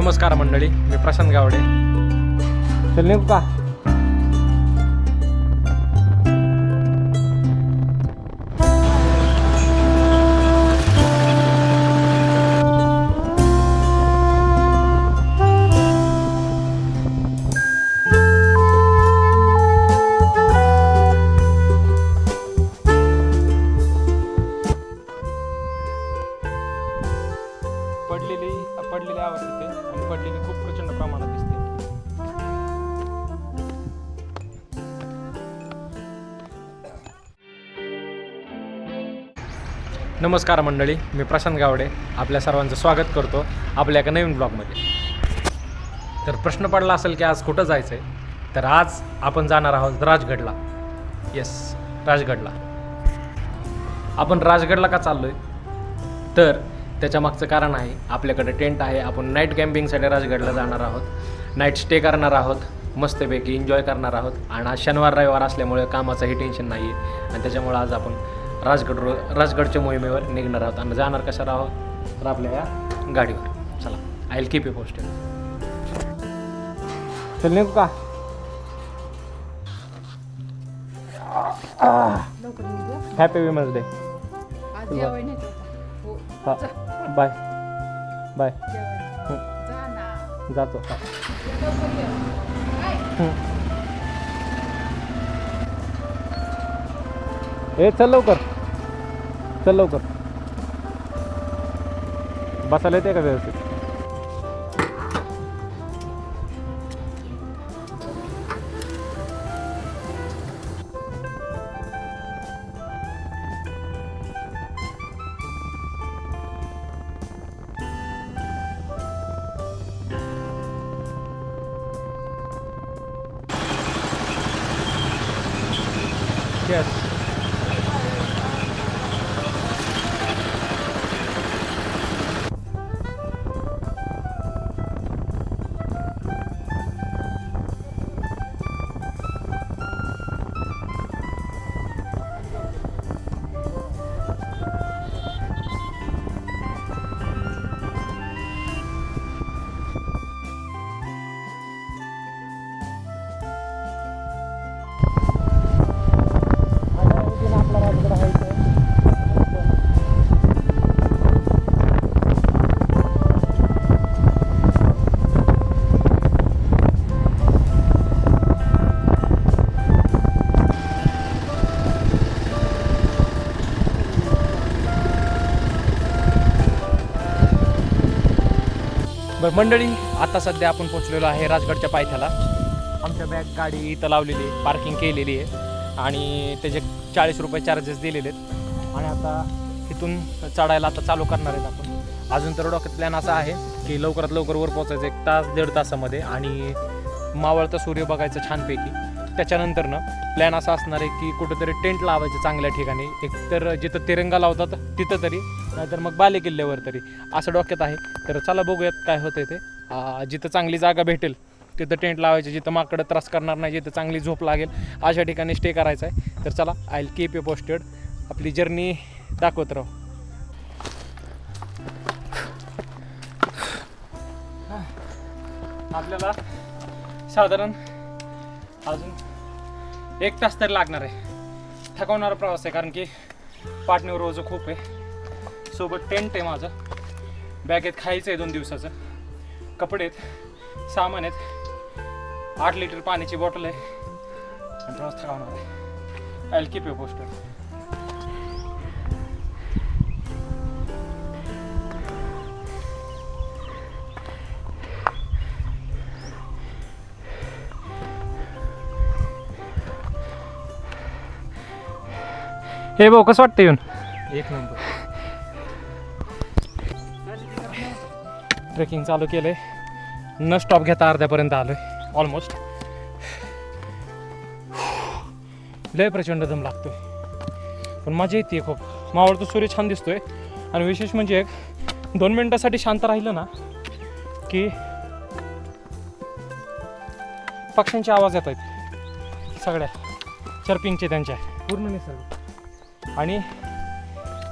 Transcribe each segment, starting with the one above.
नमस्कार मंडळी मी प्रशांत गावडे. चल निघू नमस्कार मंडळी मी प्रशांत गावडे आपल्या सर्वांचं स्वागत करतो आपल्या एका नवीन ब्लॉगमध्ये. तर प्रश्न पडला असेल की आज कुठं जायचं आहे तर आज आपण जाणार आहोत राजगडला. येस राजगडला. आपण राजगडला का चाललो आहे तर त्याच्या मागचं कारण आहे आपल्याकडे टेंट आहे. आपण नाईट कॅम्पिंगसाठी राजगडला जाणार आहोत. नाईट स्टे करणार आहोत. मस्तपैकी एन्जॉय करणार आहोत. आणि आज शनिवार रविवार असल्यामुळे कामाचंही टेन्शन नाही आहे आणि त्याच्यामुळे आज आपण राजगड रो राजगडच्या मोहिमेवर निघणार आहोत. आणि जाणार कशावर आहोत? तर आपल्या या गाडीवर. चला आय कीप यू पोस्टेड चल निघू का. Happy women's day bye bye. जातो. हे ए चल लवकर. चल लवकर. बसायला येते का व्यवस्थित? Yes. मंडळी आता सध्या आपण पोहोचलेलो आहे राजगडच्या पायथ्याला. आमच्या बॅग गाडी इथं लावलेली आहे पार्किंग केलेली आहे आणि त्याचे चाळीस रुपये चार्जेस दिलेले आहेत. आणि आता इथून चढायला आता चालू करणार आहेत आपण. अजून तर डोक्यात प्लॅन असा आहे की लवकरात लवकर वर पोचायचं एक तास दीड तासामध्ये आणि मावळता सूर्य बघायचं छानपैकी. त्याच्यानंतरनं प्लॅन असा असणार आहे की कुठंतरी टेंट लावायचं चांगल्या ठिकाणी. एक तर जिथं तिरंगा लावतात तिथं तरी. नाहीतर मग बाले किल्ल्यावर तरी. असं डोक्यात आहे. तर चला बघूयात काय होतं ते. जिथं चांगली जागा भेटेल तिथं टेंट लावायचं जिथं माकडं त्रास करणार नाही जिथं चांगली झोप लागेल अशा ठिकाणी स्टे करायचा आहे. तर चला आय कीप यू पोस्टेड आपली जर्नी दाखवत राहू. आपल्याला साधारण अजून एक तास तरी लागणार आहे. थकवणारा प्रवास आहे कारण की पाटणीवर रोज खूप आहे. सोबत टेंट आहे माझं. बॅगेत खायचं आहे दोन दिवसाचं. कपडे आहेत सामान आहेत. आठ लिटर पाण्याची बॉटल आहे. आणि प्रवास थकवणार आहे. आय कीप यू पोस्टर हे भाऊ कसं वाटतं येऊन? एक नंबर. ट्रेकिंग चालू केलंय. न स्टॉप घेता अर्ध्यापर्यंत आलोय. ऑलमोस्ट लय प्रचंड दम लागतोय. पण मजा येते खूप. मावळतो सूर्य छान दिसतोय. आणि विशेष म्हणजे एक दोन मिनिटासाठी शांत राहिलं ना की पक्ष्यांचे आवाज येत आहेत. सगळ्या. चर्पिंगचे त्यांच्या पूर्ण निसर्ग. आणि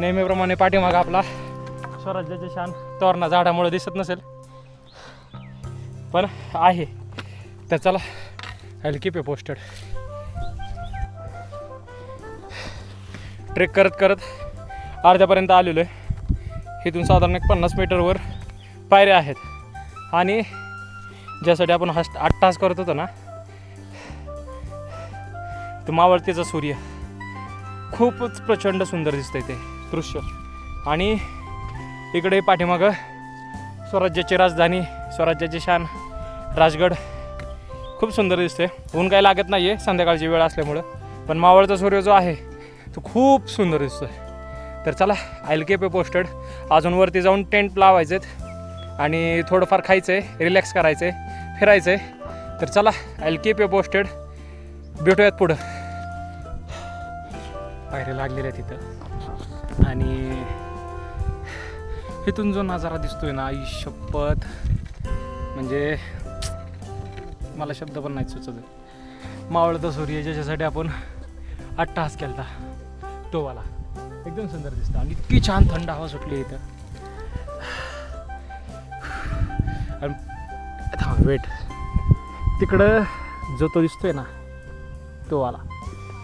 नेहमीप्रमाणे पाठीमाग आपला स्वराज्याचे शान तोरणा झाडामुळे दिसत नसेल. पण आहे. तर चला I keep a posted trek करत करत अर्ध्यापर्यंत आलेलो आहे. इथून साधारण एक पन्नास मीटरवर पायऱ्या आहेत. आणि ज्यासाठी आपण हस्ट आठ तास करत होतो ना तो मावळतीचा सूर्य. खूपच प्रचंड सुंदर दिसतंय ते दृश्य. आणि इकडे पाठीमागं स्वराज्याची राजधानी स्वराज्याची शान राजगड खूप सुंदर दिसते ऊन काही लागत नाही आहे संध्याकाळची वेळ असल्यामुळं. पण मावळचा सूर्य जो आहे तो खूप सुंदर दिसतोय. तर चला आयल के पे पोस्टेड अजून वरती जाऊन टेंट लावायचे आणि थोडंफार खायचं आहे रिलॅक्स करायचं आहे फिरायचं आहे तर चला आयल के पे पोस्टेड भेटूयात पुढं. पायऱ्या लागलेल्या आहेत तिथं आणि इथून जो नजारा दिसतोय ना आई शपथ. म्हणजे मला शब्द पण नाही सुचत. मावळता सूर्य ज्याच्यासाठी आपण अट्टहास केलता. तोवाला एकदम सुंदर दिसतं. आणि इतकी छान थंड हवा सुटली इथं. आणि वेट तिकडं जो तो दिसतोय ना तो आला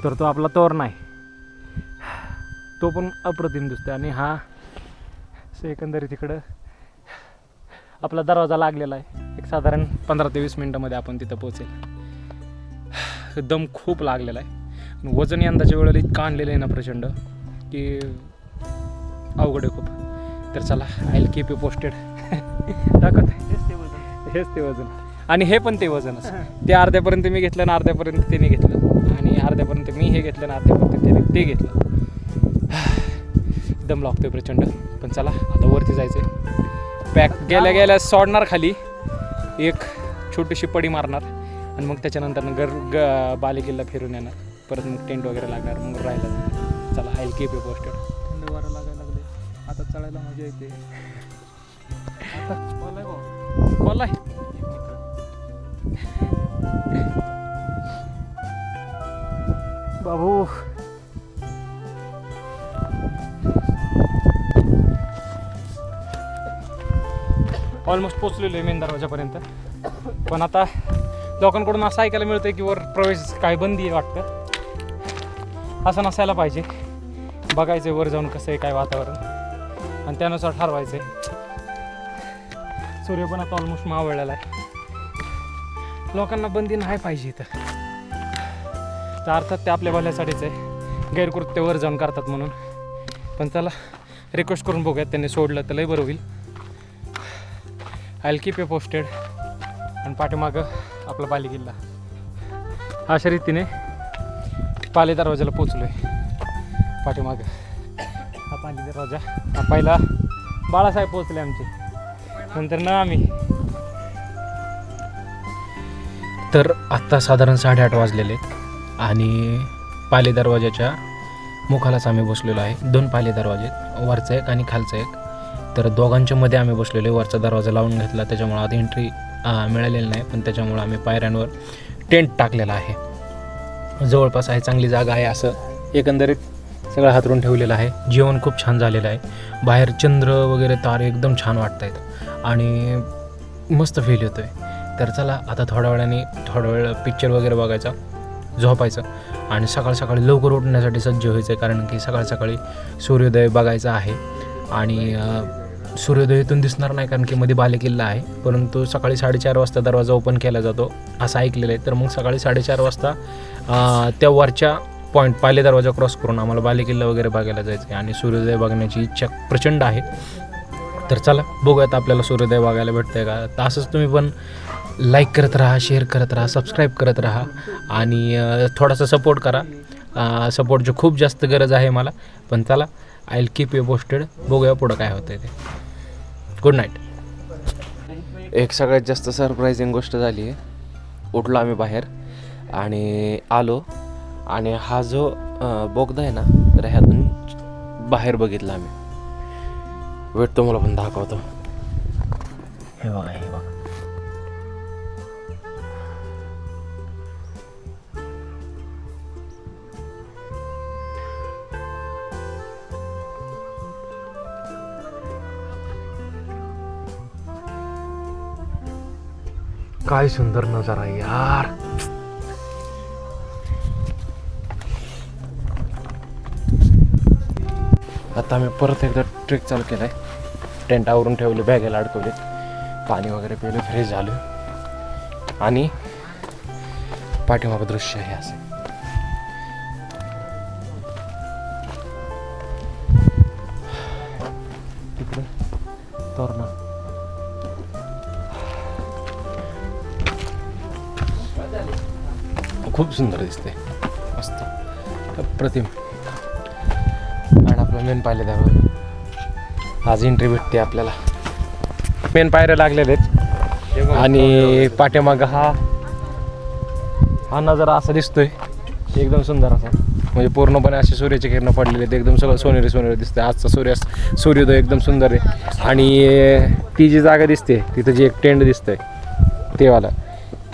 तर तो आपला तोर नाही. तो पण अप्रतिम दिसतोय आणि हा असं एकंदरीत तिकडं आपला दरवाजा लागलेला आहे. एक साधारण पंधरा ते वीस मिनटामध्ये आपण तिथं पोहोचेल. दम खूप लागलेला आहे. वजन यंदाच्या वेळेला इतकं आणलेलं आहे ना प्रचंड की अवघड आहे खूप. तर चला आय कीप यू पोस्टेड दाखवत. हेच ते वजन. आणि हे पण ते वजनच ते अर्ध्यापर्यंत मी घेतलं ना अर्ध्यापर्यंत त्याने घेतलं. आणि अर्ध्यापर्यंत मी हे घेतलं ना अर्ध्यापर्यंत त्याने ते घेतलं. दम लागतोय प्रचंड. पण चला आता वरती जायचं पॅक गेल्या गेल्या सोडणार खाली. एक छोटीशी पडी मारणार. आणि मग त्याच्यानंतर गर ग बालेकिल्ला फिरून येणार. परत मग टेंट वगैरे लागणार मग राहिलं चला आय कीप यू पोस्टेड थंड वारं लागायला लागले. आता चढायला मजा येते. भाऊ. बोला बाबू ऑलमोस्ट पोचलेलो आहे मेन दरवाजापर्यंत. पण आता लोकांकडून असं ऐकायला मिळतं की वर प्रवेश काय बंदी आहे वाटतं. असं नसायला पाहिजे. बघायचं आहे वर जाऊन कसं आहे काय वातावरण. आणि त्यानुसार ठरवायचं आहे सूर्य पण आता ऑलमोस्ट मावळलेला आहे. लोकांना बंदी नाही पाहिजे इथं. तर अर्थात ते आपल्या भल्यासाठीच आहे. गैरकृत्य वर जाऊन करतात म्हणून. पण चला रिक्वेस्ट करून बघूयात त्यांनी सोडलं तर लय बरं होईल. आय कीप ए पोस्टेड आणि पाठीमागं आपला बालेकिल्ला अशा रीतीने पाले दरवाजाला पोचलो आहे पाठीमागं. हा पाली दरवाजा. हा पहिला बाळासाहेब पोचले आमचे. नंतर ना आम्ही. तर आत्ता साधारण साडेआठ वाजलेले आहेत. आणि पाले दरवाजाच्या मुखालाच आम्ही बसलेलो आहे. दोन पाले दरवाजे वरचा एक आणि खालचा एक. तर दोघांच्या मध्ये आम्ही बसलेलो आहे. वरचा दरवाजा लावून घेतला. त्याच्यामुळं आधी एंट्री मिळालेली नाही. पण त्याच्यामुळं आम्ही पायऱ्यांवर टेंट टाकलेला आहे. जवळपास आहे चांगली जागा आहे असं एकंदरीत सगळं हातरून ठेवलेलं आहे. जेवण खूप छान झालेलं आहे. बाहेर चंद्र वगैरे तारे एकदम छान वाटत आहेत आणि मस्त फील येतो आहे तर चला आता थोड्या वेळाने थोडा वेळ पिक्चर वगैरे बघायचा झोपायचं. आणि सकाळ सकाळी लवकर उठण्यासाठी सज्ज व्हायचं आहे कारण की सकाळ सकाळी सूर्योदय बघायचा आहे. आणि सूर्योदय इथून दिसणार नाही कारण की मध्ये बालेकिल्ला आहे. परंतु सकाळी साडेचार वाजता दरवाजा ओपन केला जातो असं ऐकलेलं आहे. तर मग सकाळी साडेचार वाजता त्या वरच्या पॉईंट पाले दरवाजा क्रॉस करून आम्हाला बालेकिल्ला वगैरे बघायला जायचं आहे. आणि सूर्योदय बघण्याची इच्छा प्रचंड आहे. तर चला बघूयात आपल्याला सूर्योदय बघायला भेटतं आहे का? तर असंच तुम्ही पण लाईक करत राहा शेअर करत राहा सबस्क्राईब करत राहा. आणि थोडासा सपोर्ट करा. सपोर्टची खूप जास्त गरज आहे मला. पण चला I will keep you posted बघूया पुढं काय होतं ते. गुड नाईट एक सगळ्यात जास्त सरप्रायझिंग गोष्ट झाली आहे. उठलो आम्ही बाहेर आणि आलो आणि हा जो बोगदा आहे ना तर ह्यातून बाहेर बघितला आम्ही. वेट तुम्हाला पण दाखवतो. हे बघा हे बघा. काय सुंदर नजारा यार. आता आम्ही परत एकदा ट्रेक चालू केलाय. आहे टेंटावरून ठेवले बॅगेला अडकवले. पाणी वगैरे पिलं फ्रेश झालं. आणि पाठीमागं दृश्य आहे असं. खूप सुंदर दिसते. मस्त. अप्रतिम आणि आपलं मेन पाहिले त्यावर. आज एंट्री भेटते आपल्याला. मेन पायऱ्या लागलेले आहेत. आणि पाठीमाग हा हा नजारा असा दिसतोय. एकदम सुंदर असा. म्हणजे पूर्णपणे असे सूर्याचे किरण पडलेले आहेत. एकदम सगळं सोनेरी सोनेरी दिसते आजचा सूर्य सूर्योदय एकदम सुंदर आहे. आणि ती जी जागा दिसते तिथं जी एक टेंड दिसतंय तेवाला.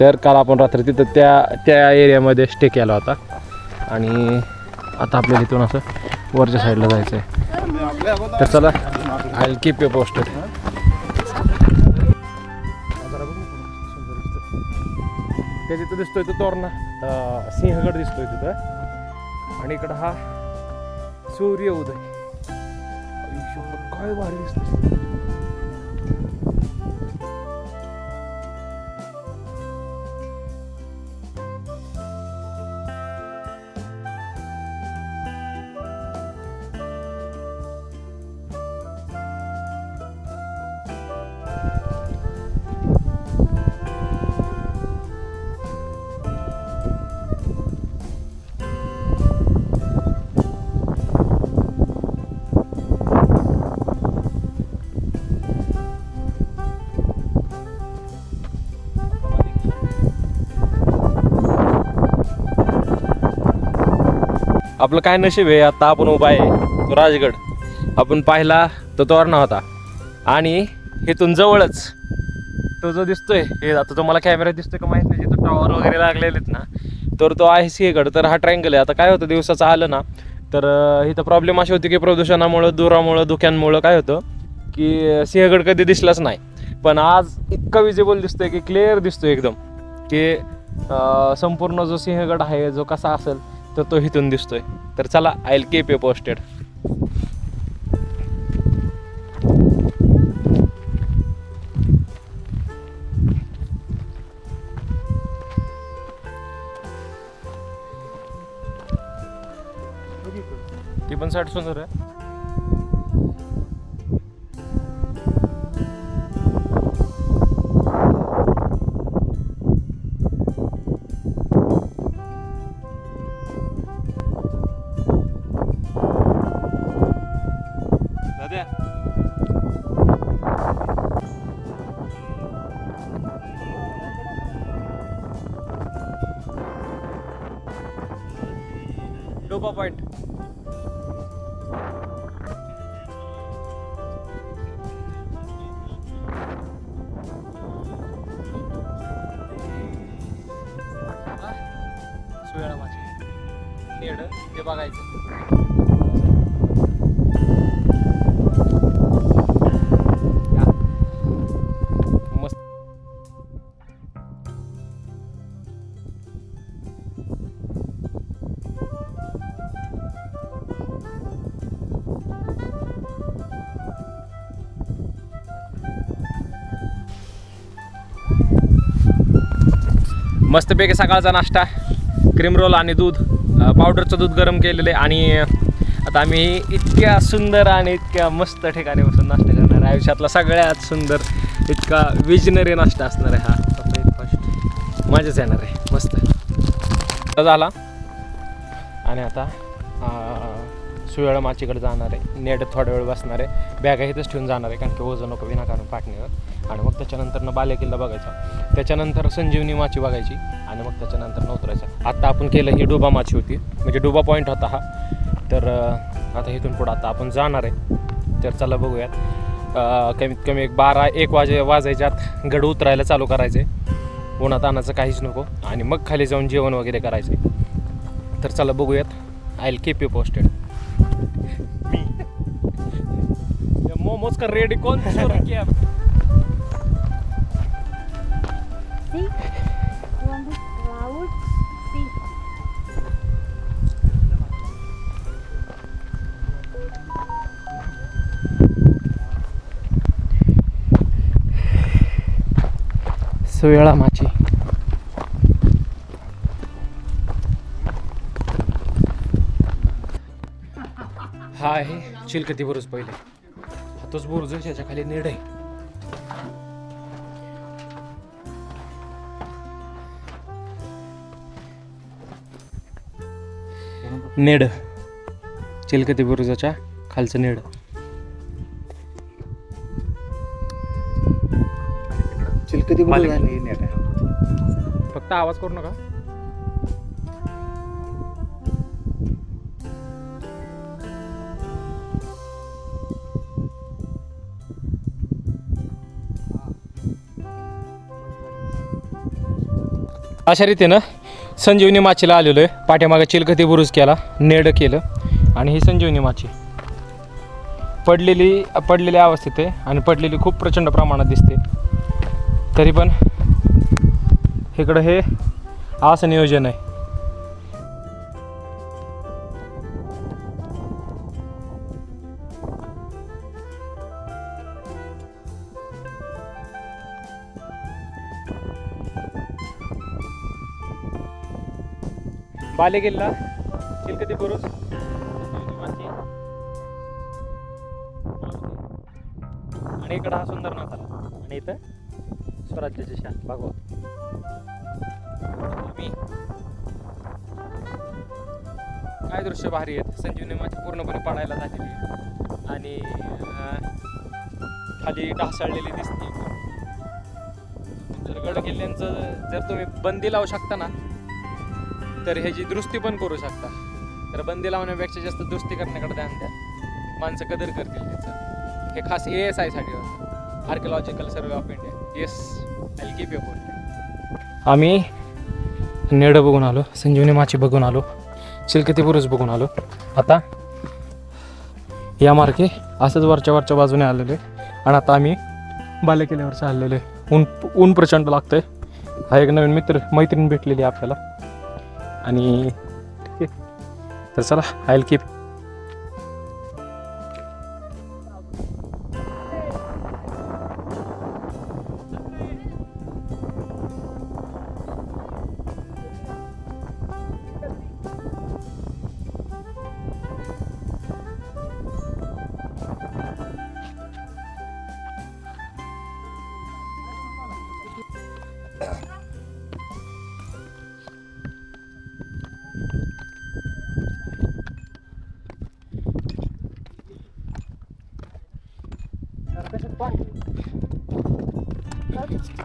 तर काल आपण रात्री तिथं त्या त्या एरियामध्ये स्टे केला होता. आणि आता आपल्याला इथून असं वरच्या साईडला जायचं आहे तर चला आय कीप यू पोस्टेड त्या तिथं दिसतोय तो तोरणा सिंहगड दिसतोय तिथं. आणि इकडं हा सूर्य उदय काय भारी दिसतोय. आपलं काय नशीब आहे आता आपण उभा आहे तो राजगड. आपण पाहिला तो तोरणा होता. आणि इथून जवळच तो जो दिसतोय हे आता तुम्हाला कॅमेरा दिसतोय का माहीत नाही जिथं टॉवर वगैरे लागलेले आहेत ना तर तो आहे सिंहगड तर हा ट्रँगल आहे. आता काय होतं दिवसाचं आलं ना तर इथं प्रॉब्लेम अशी होती की प्रदूषणामुळं धुरामुळं धुक्यांमुळं काय होतं की सिंहगड कधी दिसलाच नाही. पण आज इतका विजिबल दिसतोय की क्लिअर दिसतोय एकदम की संपूर्ण जो सिंहगड आहे जो कसा असेल तर तो इथून दिसतोय. तर चला आय एल केप पोस्टेड ती पण साठ सुंदर आहे. डोबा पॉइंट सुयाळा माझी नेड ते बघायचं. मस्तपैकी सकाळचा नाश्ता क्रीम रोल आणि दूध पावडरचं दूध गरम केलेलं आहे आणि आता आम्ही इतक्या सुंदर आणि इतक्या मस्त ठिकाणी बसून नाश्ता करणार आहे. आयुष्यातला सगळ्यात सुंदर इतका विजनरी नाश्ता असणार आहे हा. ब्रेकफास्ट मजाच येणार आहे. मस्त. झाला. आणि आता वेळा माचीकडे जाणार आहे. नेट थोडा वेळ बसणार आहे. बॅगा इथंच ठेवून जाणार आहे. कारण की वजन नको विनाकारण पाटणीवर आणि मग त्याच्यानंतर बाले किल्ला बघायचा. त्याच्यानंतर संजीवनी माची बघायची. आणि मग त्याच्यानंतर न उतरायचं आत्ता आपण केलं ही डुबा माची होती. म्हणजे डुबा पॉईंट होता हा. तर आता इथून पुढं आता आपण जाणार आहे. तर चला बघूयात. कमीत कमी एक बारा एक वाजे वाजायच्यात गड उतरायला चालू करायचे. उन्हात आणायचं काहीच नको. आणि मग खाली जाऊन जेवण वगैरे करायचे. तर चला बघूयात. I'll keep you posted momos का रेड कौन छोड़ के अब See? Clouds. See? सुवेळा माची हा आहे चिलकती बरोच पहिले तोच बुरुज आहे, त्याच्याखाली नेड आहे. नेड. चिलकती बुरुजाच्या खालचं नेड. चिलकती फक्त आवाज करू नका. अशा रीतीनं संजीवनी माचीला आलेलो आहे. पाठीमागं चिलखती बुरुज केला नेडं केलं आणि ही संजीवनी माची पडलेली पडलेल्या अवस्थेत आहे आणि पडलेली खूप प्रचंड प्रमाणात दिसते. तरी पण इकडं हे असं नियोजन आहे. बालेकिल्ला चिलकती बुरुज आणि इकडं हा सुंदर नाताला आणि इथं स्वराज्याचे शान. भागवत आम्ही काय दृश्य भारी आहेत. संजीवनी माझी पूर्णपणे पडायला झालेली आहे. आणि खाली ढासळलेली दिसते जर गड किल्ल्यांचं जर तुम्ही बंदी लावू शकता ना तर ह्याची दुरुस्ती पण करू शकता. तर बंदी लावण्यापेक्षा जास्त दुरुस्ती करण्याकडे ध्यान द्या. माणसं कदर करतील त्याचं. हे खास ए एस आयसाठी होतं. Archaeological survey of India yes I keep you आम्ही नेडं बघून आलो संजीवनी माची बघून आलो शिलकती बुरुज बघून आलो. आता या मार्गे असंच वरच्या वरच्या बाजूने आलेले आहे. आणि आता आम्ही बालेकिल्ल्यावर चाललेलो ऊन ऊन प्रचंड लागतंय. हा एक नवीन मित्र मैत्रीण भेटलेली आहे आपल्याला. आणि ठीक आहे. तर चला आय विल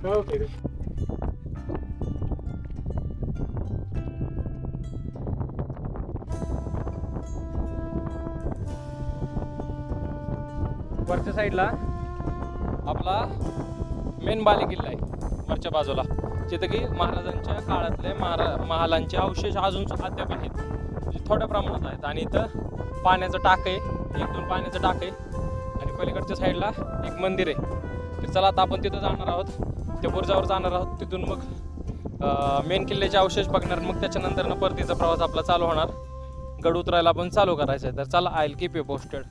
कीप वरच्या साईडला आपला मेन बाले किल्ला आहे वरच्या बाजूला. जिथं की महाराजांच्या काळातले महारा महालांचे अवशेष अजून अद्याप आहेत. जे थोड्या प्रमाणात आहेत. आणि इथं पाण्याचं टाक आहे. एक दोन पाण्याचं टाक आहे. आणि पलीकडच्या साईडला एक मंदिर आहे. तर चला आता आपण तिथं जाणार आहोत. त्या बुर्जावर जाणार आहोत तिथून मग मेन किल्ल्याचे अवशेष बघणार मग त्याच्यानंतर परतीचा प्रवास आपला चालू होणार. गड उतरायला पण चालू करायचं आहे तर चला आय कीप यू पोस्टेड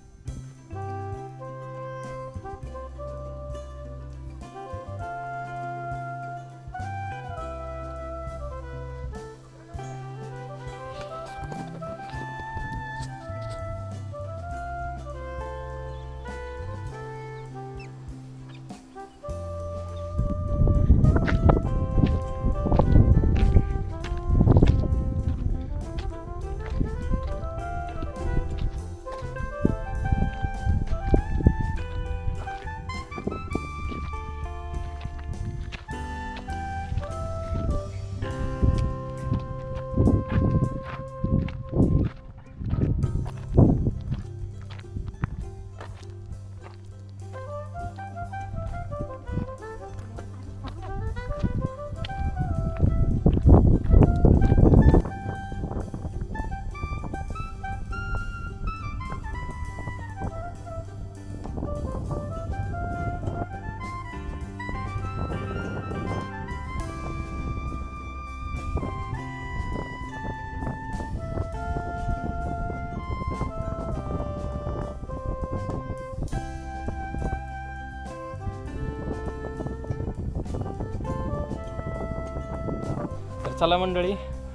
चला मंडळी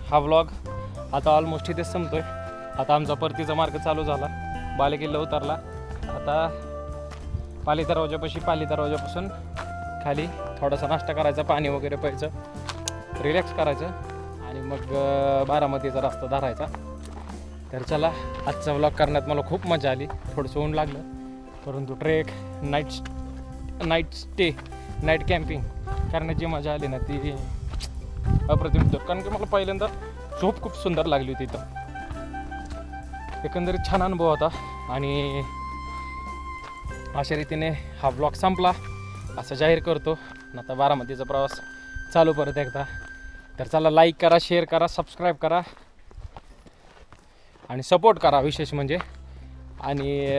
हा व्लॉग आता ऑलमोस्ट इथेच संपतोय. आता आमचा परतीचा मार्ग चालू झाला. बालेकिल्ला उतरला. आता पाली दरवाजापाशी पाली दरवाजापासून खाली थोडासा नाश्ता करायचा पाणी वगैरे प्यायचं रिलॅक्स करायचं आणि मग बारामतीचा रस्ता धरायचा. तर चला आजचा व्लॉग करण्यात मला खूप मजा आली. थोडंसं ऊन लागलं. परंतु trek night night stay night camping करण्याची मजा आली ना ती अप्रतिम होतं. कारण की मला पहिल्यांदा झोप खूप सुंदर लागली होती इथं. एकंदरीत छान अनुभव होता. आणि अशा रीतीने हा ब्लॉग संपला. असं जाहीर करतो. आणि आता बारामतीचा प्रवास चालू परत एकदा. तर चला लाईक करा शेअर करा सबस्क्राईब करा. आणि सपोर्ट करा विशेष म्हणजे. आणि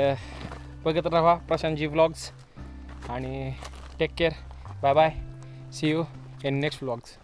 बघत राहा प्रशांतजी व्लॉग्स आणि take care bye bye see you in next vlogs